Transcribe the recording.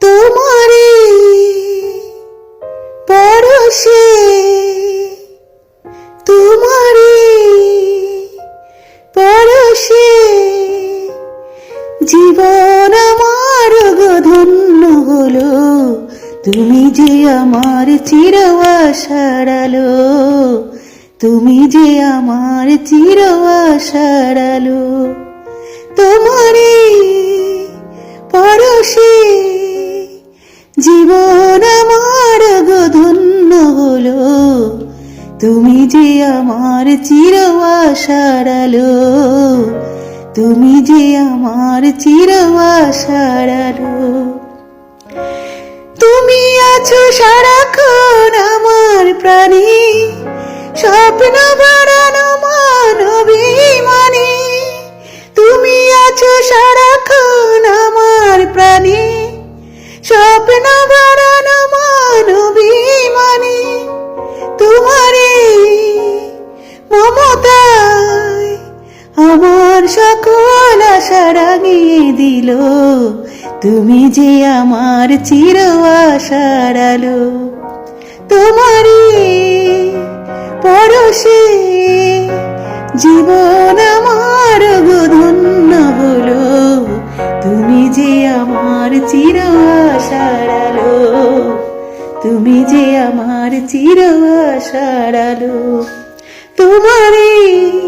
তোমারে পরশে তোমারে পরশে, জীবন আমার গধন্য হলো। তুমি যে আমার চির আশারালো তুমি যে আমার চির আশারালো জীবন আমার গধন্য হলো। তুমি যে আমার চির আশারালো তুমি যে আমার চির আশারালো তুমি আছো সারাক্ষণ আমার প্রাণী, স্বপ্ন বাড়ানো মানবিমানে তুমি আছো সারাক্ষণ আশা রাঙিয়ে দিল। তুমি যে আমার চির আশার আলো তোমারে পরশে জীবন আমার ধন্য হলো। তুমি যে আমার চির আশার আলো, তুমি যে আমার চির আশার আলো তোমারে পরশে